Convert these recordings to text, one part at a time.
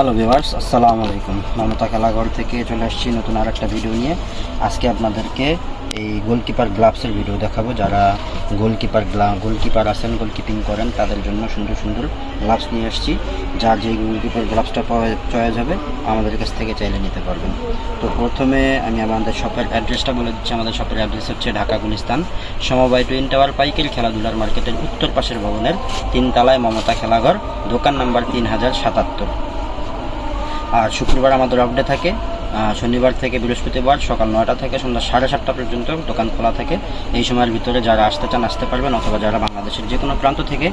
Hello viewers আসসালামু আলাইকুম মমতা খেলাঘর থেকে চলে আসছি নতুন আর একটা ভিডিও নিয়ে। আজকে আপনাদেরকে এই গোলকিপার গ্লাভসের ভিডিও দেখাবো। যারা গোলকিপার গ্লা গোলকিপার আছেন গোলকিপিং করেন, তাদের জন্য সুন্দর সুন্দর গ্লাভস নিয়ে আসছি। যার যে গোলকিপার গ্লাভসটা চয়েস হবে আমাদের কাছ থেকে চাইলে নিতে পারবেন। তো প্রথমে আমি আমাদের শপের অ্যাড্রেসটা বলে দিচ্ছি। আমাদের শপের অ্যাড্রেস হচ্ছে ঢাকা গুলিস্তান, সমবায় টুইন টাওয়ার পাইকারি খেলাধুলার মার্কেটের উত্তর পাশের ভবনের তিনতলায় মমতা খেলাঘর, দোকান নাম্বার তিন হাজার সাতাত্তর। আর শুক্রবার আমাদের অফডে থাকে। শনিবার থেকে বৃহস্পতিবার সকাল নয়টা থেকে সন্ধ্যা সাড়ে সাতটা পর্যন্ত দোকান খোলা থাকে। এই সময়ের ভিতরে যারা আসতে চান, আসতে পারবেন অথবা যারা বাংলাদেশের যে কোনো প্রান্ত থেকে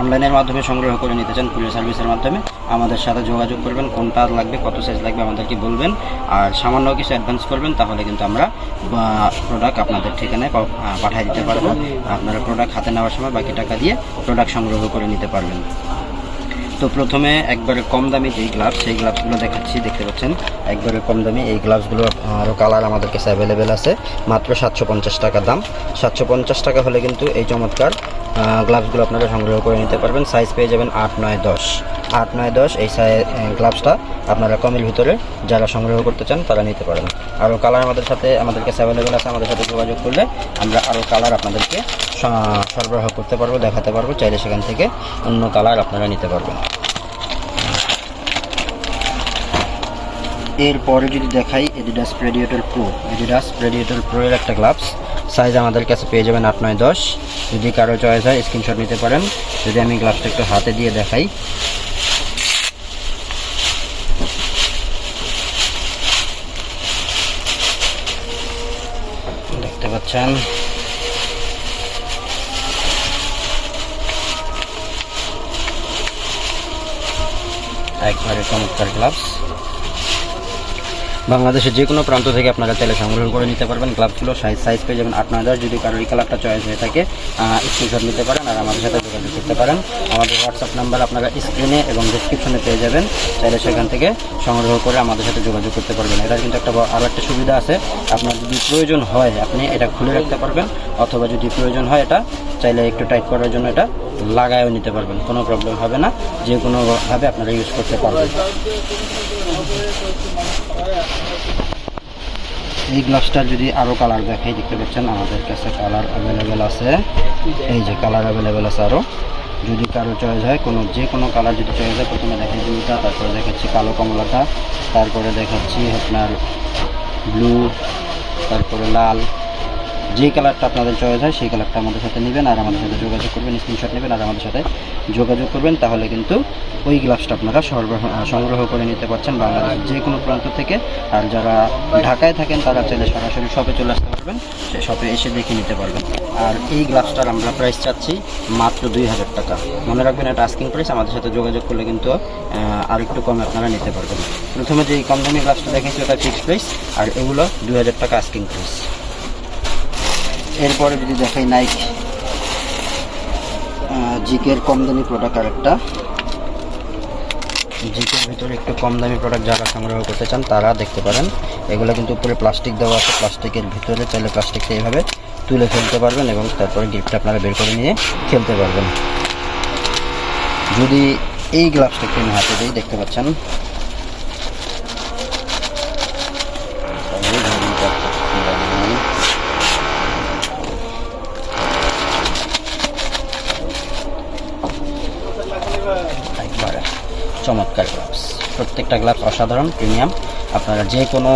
অনলাইনের মাধ্যমে সংগ্রহ করে নিতে চান কুরিয়ার সার্ভিসের মাধ্যমে, আমাদের সাথে যোগাযোগ করবেন, কোনটা লাগবে, কত সাইজ লাগবে আমাদেরকে বলবেন। আর সামান্য কিছু অ্যাডভান্স করবেন, তাহলে কিন্তু আমরা প্রোডাক্ট আপনাদের ঠিকানায় পাঠিয়ে দিতে পারব। আপনারা প্রোডাক্ট হাতে নেওয়ার সময় বাকি টাকা দিয়ে প্রোডাক্ট সংগ্রহ করে নিতে পারবেন। তো প্রথমে একবারে কম দামি যেই গ্লাভস সেই গ্লাভসগুলো দেখাচ্ছি, দেখতে পাচ্ছেন? একবারে কম দামি এই গ্লাভসগুলো আরও কালার আমাদের কাছে অ্যাভেলেবেল আছে। মাত্র সাতশো পঞ্চাশ টাকা দাম। সাতশো পঞ্চাশ টাকা হলে কিন্তু এই চমৎকার গ্লাভসগুলো আপনারা সংগ্রহ করে নিতে পারবেন। সাইজ পেয়ে যাবেন আট, নয়, দশ। আট, নয়, দশ, এই গ্লাভসটা আপনারা কমের ভিতরে যারা সংগ্রহ করতে চান, তারা নিতে পারেন। আরও কালার আমাদের সাথে আমাদের কাছে অ্যাভেলেবেল আছে, আমাদের সাথে যোগাযোগ করলে আমরা আরও কালার আপনাদেরকে সরবরাহ করতে পারব, দেখাতে পারব, চাইলে সেখান থেকে অন্য কালার আপনারা নিতে পারবেন। এরপরে যদি দেখাই Adidas Predator pro Adidas Predator pro এর একটা গ্লাভস সাইজ আমাদের কাছে পেয়ে যাবেন আট, নয়, দশ। যদি কারও চয়েস হয় স্ক্রিনশট নিতে পারেন। যদি আমি গ্লাভসটা একটু হাতে দিয়ে দেখাই দেখতে পাচ্ছেন একবারে চমৎকার গ্লাভস বাংলাদেশের যে কোনো প্রান্ত থেকে আপনারা চাইলে সংগ্রহ করে নিতে পারবেন। গ্লাভসগুলো সাইজ সাইজ পেয়ে যাবেন আট নয় যদি কারও এই কালারটা চয়েস হয়ে থাকে স্ক্রিনশট নিতে পারেন আর আমাদের সাথে যোগাযোগ করতে পারেন। আমাদের হোয়াটসঅ্যাপ নাম্বার আপনারা স্ক্রিনে এবং ডিসক্রিপশনে পেয়ে যাবেন। চাইলে সেখান থেকে সংগ্রহ করে আমাদের সাথে যোগাযোগ করতে পারবেন। এটার কিন্তু একটা আরও একটা সুবিধা আছে। আপনার যদি প্রয়োজন হয়, আপনি এটা খুলে রাখতে পারবেন। অথবা যদি প্রয়োজন হয় এটা, চাইলে একটু টাইট করার জন্য এটা লাগায়ও নিতে পারবেন। কোনো প্রবলেম হবে না। যে কোনোভাবে আপনারা ইউজ করতে পারবেন। এই গ্লাসটা যদি আরও কালার দেখাই, দেখতে পাচ্ছেন আমাদের কাছে কালার অ্যাভেলেবেল আছে। এই যে কালার অ্যাভেলেবেল আছে আরও যদি কারও চয়েস হয়, কোনো, যে কোনো কালার যদি চয়েস হয়, প্রথমে দেখাই ব্লুটা তারপরে দেখাচ্ছি কালো কমলাটা। তারপরে দেখাচ্ছি আপনার ব্লু তারপরে লাল। যেই কালারটা আপনাদের চয়েস হয়, সেই কালারটা আমাদের সাথে নেবেন আর আমাদের সাথে যোগাযোগ করবেন স্ক্রিনশট নেবেন আর আমাদের সাথে যোগাযোগ করবেন। তাহলে কিন্তু ওই গ্লাভসটা আপনারা সরবরাহ, সংগ্রহ করে নিতে পারছেন বাংলাদেশের যে কোনো প্রান্ত থেকে। আর যারা ঢাকায় থাকেন, তারা চাইলে সরাসরি শপে চলে আসতে পারবেন। সেই শপে এসে দেখে নিতে পারবেন। আর এই গ্লাভসটার আমরা প্রাইস চাচ্ছি মাত্র দুই হাজার টাকা। মনে রাখবেন, এটা আস্কিং প্রাইস আমাদের সাথে যোগাযোগ করলে কিন্তু আর একটু কমে আপনারা নিতে পারবেন। প্রথমে যে কম দামি গ্লাভসটা দেখেছি ওটা ফিক্সড প্রাইস আর এগুলো দুই হাজার টাকা আস্কিং প্রাইস এরপরে যদি দেখাই নাইক জিকের কম দামি প্রোডাক্ট আর একটা জিকের ভিতরে একটু কম দামি প্রোডাক্ট যারা সংগ্রহ করতে চান, তারা দেখতে পারেন। এগুলো কিন্তু উপরে প্লাস্টিক দেওয়া আছে। প্লাস্টিকের ভিতরে চাইলে প্লাস্টিকটা এইভাবে তুলে ফেলতে পারবেন এবং তারপরে গিফটটা আপনারা বের করে নিয়ে খেলতে পারবেন। যদি এই গ্লাভসটা আমি হাতে দিই, দেখতে পাচ্ছেন। একবারে চমৎকার গ্লাভস প্রত্যেকটা গ্লাভস অসাধারণ প্রিমিয়াম আপনারা যে কোনো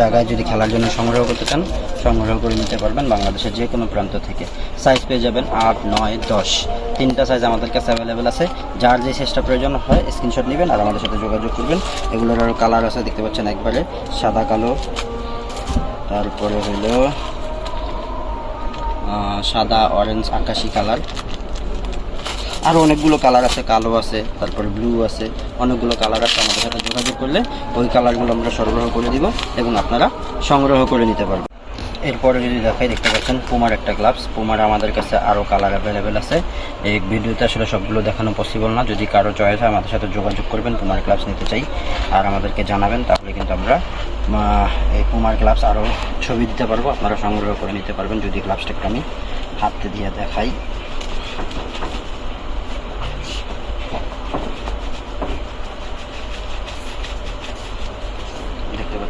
জায়গায় যদি খেলার জন্য সংগ্রহ করতে চান, সংগ্রহ করে নিতে পারবেন বাংলাদেশের যে কোনো প্রান্ত থেকে। সাইজ পেয়ে যাবেন আট, নয়, দশ। তিনটা সাইজ আমাদের কাছে অ্যাভেলেবেল আছে। যার যে সাইজটা প্রয়োজন হয় স্ক্রিনশট নেবেন আর আমাদের সাথে যোগাযোগ করবেন। এগুলোর আরও কালার আছে, দেখতে পাচ্ছেন একবারে সাদা, কালো। তারপরে হলো সাদা অরেঞ্জ আকাশি কালার আরও অনেকগুলো কালার আছে, কালো আছে, তারপরে ব্লু আছে, অনেকগুলো কালার আছে, আমাদের সাথে যোগাযোগ করলে ওই কালারগুলো আমরা সরবরাহ করে দিব এবং আপনারা সংগ্রহ করে নিতে পারবেন। এরপরে যদি দেখাই, দেখতে পাচ্ছেন পুমার একটা গ্লাভস পুমার আমাদের কাছে আরও কালার অ্যাভেলেবেল আছে। এই ভিডিওতে আসলে সবগুলো দেখানো পসিবল না। যদি কারও চয়েস হয়, আমাদের সাথে যোগাযোগ করবেন পুমার গ্লাভস নিতে চাই। আর আমাদেরকে জানাবেন, তাহলে কিন্তু আমরা এই পুমার গ্লাভস আরও ছবি দিতে পারব। আপনারা সংগ্রহ করে নিতে পারবেন। যদি গ্লাভসটা একটু আমি হাতে দিয়ে দেখাই।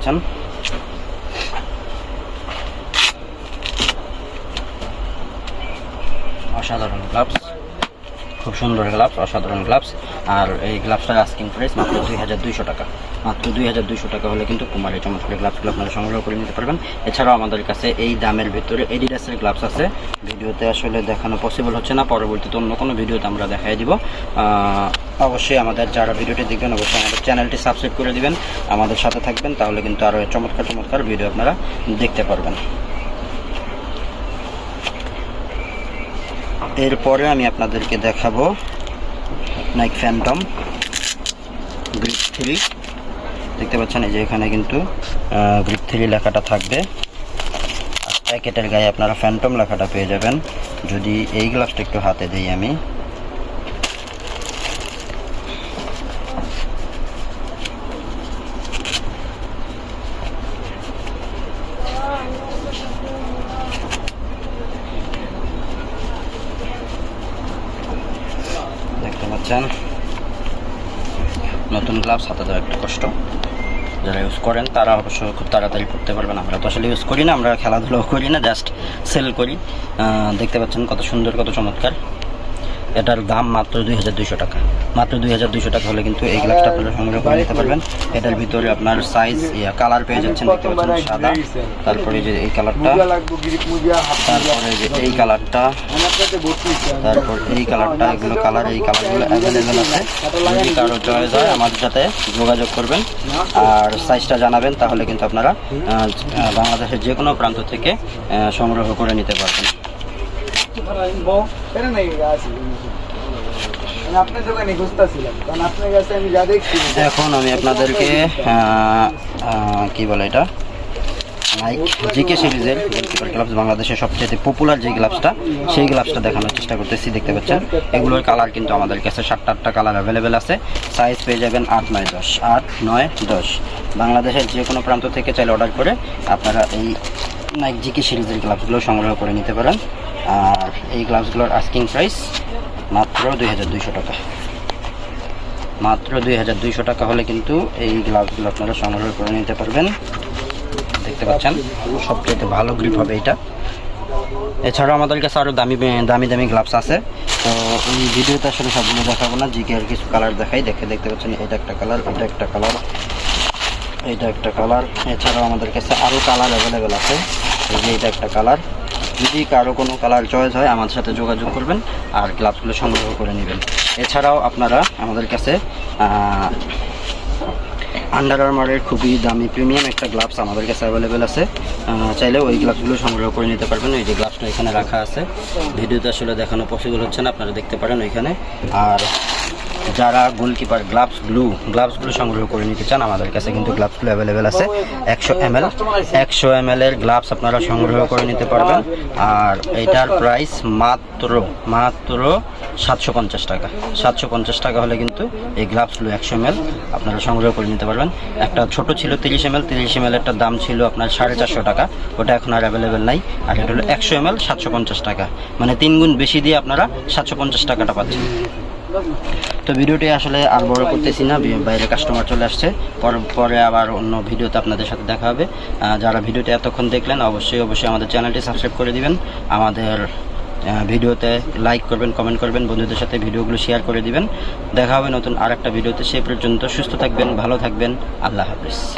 পাচ্ছেন অসাধারণ গ্লাভস খুব সুন্দর গ্লাভস অসাধারণ গ্লাভস আর এই গ্লাভসটার আস্কিং প্রাইস মাত্র দুই হাজার দুইশো টাকা। মাত্র দুই হাজার দুইশো টাকা হলে কিন্তু কুমার এই চমৎকার গ্লাভসগুলো আপনারা সংগ্রহ করে নিতে পারবেন। এছাড়াও আমাদের কাছে এই দামের ভিতরে এডিডাসের গ্লাভস আছে। ভিডিওতে আসলে দেখানো পসিবল হচ্ছে না, পরবর্তীতে অন্য কোনো ভিডিওতে আমরা দেখাই দিব। অবশ্যই আমাদের যারা ভিডিওটি দেখবেন, অবশ্যই আমাদের চ্যানেলটি সাবস্ক্রাইব করে দিবেন। আমাদের সাথে থাকবেন, তাহলে কিন্তু আরও চমৎকার চমৎকার ভিডিও আপনারা দেখতে পারবেন। এরপরে আমি আপনাদেরকে দেখাবো নাইক ফ্যান্টম গ্রিপ থ্রি দেখতে পাচ্ছেন এই যে এখানে কিন্তু গ্রুপ থ্রি লেখাটা থাকবে। প্যাকেটের গায়ে আপনারা ফ্যান্টম লেখাটা পেয়ে যাবেন। যদি এই গ্লাসটা একটু হাতে দিই আমি। দেখতে পাচ্ছেন? নতুন গ্লাভস হাতে দেওয়া একটু কষ্ট। যারা ইউজ করেন, তারা অবশ্য খুব তাড়াতাড়ি করতে পারবেন। আমরা তো আসলে ইউজ করি না, আমরা খেলাধুলাও করি না জাস্ট সেল করি। দেখতে পাচ্ছেন কত সুন্দর, কত চমৎকার। এটার দাম মাত্র দুই হাজার দুইশো টাকা। মাত্র দুই হাজার দুইশো টাকা হলে কিন্তু এই গ্লাভসটা আপনারা সংগ্রহ করে নিতে পারবেন। এটার ভিতরে আপনার সাইজ কালার পেয়ে যাচ্ছেন, দেখতে পাচ্ছেন সাদা। তারপরে যে এই কালারটা তারপরে যে এই কালারটা তারপর এই কালারটা এগুলো কালার এই কালারগুলো অ্যাভেলেবেল আছে। যদি কারও চয়েস হয়, আমাদের সাথে যোগাযোগ করবেন। আর সাইজটা জানাবেন, তাহলে কিন্তু আপনারা বাংলাদেশের যে কোনো প্রান্ত থেকে সংগ্রহ করে নিতে পারবেন। কারণ আপনার আমি এখন আমি আপনাদেরকে কি বলে এটা? নাইক জিকে সিরিজের গোলকিপার গ্লাভস বাংলাদেশের সবচেয়ে পপুলার যে গ্লাভসটা সেই গ্লাভসটা দেখানোর চেষ্টা করতেছি, দেখতে পাচ্ছেন? এগুলোর কালার কিন্তু আমাদের কাছে সাতটা আটটা কালার অ্যাভেলেবেল আছে। সাইজ পেয়ে যাবেন আট, নয়, দশ। আট, নয়, দশ। বাংলাদেশের যে কোনো প্রান্ত থেকে চাইলে অর্ডার করে আপনারা এই নাইক জিকে সিরিজের গ্লাভসগুলো সংগ্রহ করে নিতে পারেন। আর এই গ্লাভসগুলোর আস্কিং প্রাইস দুই হাজার দুইশো টাকা। মাত্র দুই হাজার দুইশো টাকা হলে কিন্তু এই গ্লাভসগুলো আপনারা সংগ্রহ করে নিতে পারবেন। দেখতে পাচ্ছেন? সবচেয়ে ভালো গ্রিপ হবে এটা। এছাড়াও আমাদের কাছে আরও দামি দামি দামি গ্লাভস আছে। তো এই ভিডিওতে আসলে সবগুলো দেখাবো না, জিকে আর কিছু কালার দেখাই। দেখে, দেখতে পাচ্ছেন, এটা একটা কালার এটা একটা কালার এটা একটা কালার এছাড়াও আমাদের কাছে আরও কালার অ্যাভেলেবেল আছে। এই যে এটা একটা কালার যদি কারও কোনো কালার চয়েস হয় আমার সাথে যোগাযোগ করবেন আর গ্লাভসগুলো সংগ্রহ করে নেবেন। এছাড়াও আপনারা আমাদের কাছে আন্ডার আর্মারের খুবই দামি প্রিমিয়াম একটা গ্লাভস আমাদের কাছে অ্যাভেলেবেল আছে। চাইলে ওই গ্লাভসগুলো সংগ্রহ করে নিতে পারবেন। এই যে গ্লাভসটা এখানে রাখা আছে। ভিডিওতে আসলে দেখানো পসিবল হচ্ছে না, আপনারা দেখতে পারেন ওইখানে। আর যারা গোলকিপার গ্লাভস গ্লু গ্লাভসগুলো সংগ্রহ করে নিতে চান, আমাদের কাছে কিন্তু গ্লাভসগুলো অ্যাভেলেবেল আছে। একশো এম এল একশো এম এর গ্লাভস আপনারা সংগ্রহ করে নিতে পারবেন। আর এটার প্রাইস মাত্র মাত্র সাতশো পঞ্চাশ টাকা। সাতশো পঞ্চাশ টাকা হলে কিন্তু এই গ্লাভসগুলো একশো এম আপনারা সংগ্রহ করে নিতে পারবেন। একটা ছোট ছিল তিরিশ এম এল তিরিশ এম একটা দাম ছিল আপনার সাড়ে চারশো টাকা। ওটা এখন আর অ্যাভেলেবেল নাই। আর এটা হলো একশো এম এল সাতশো পঞ্চাশ টাকা। মানে তিন গুণ বেশি দিয়ে আপনারা সাতশো পঞ্চাশ টাকাটা পাচ্ছেন। তো ভিডিওটি আসলে আর বড় করতেছি না বাইরে কাস্টমার চলে আসছে। পর- আবার অন্য ভিডিওতে আপনাদের সাথে দেখা হবে। যারা ভিডিওটি এতক্ষণ দেখলেন, অবশ্যই অবশ্যই আমাদের চ্যানেলটি সাবস্ক্রাইব করে দিবেন। আমাদের ভিডিওতে লাইক করবেন কমেন্ট করবেন, বন্ধুদের সাথে ভিডিওগুলো শেয়ার করে দিবেন। দেখা হবে নতুন আর একটা ভিডিওতে। সে পর্যন্ত সুস্থ থাকবেন, ভালো থাকবেন। আল্লাহ হাফিজ।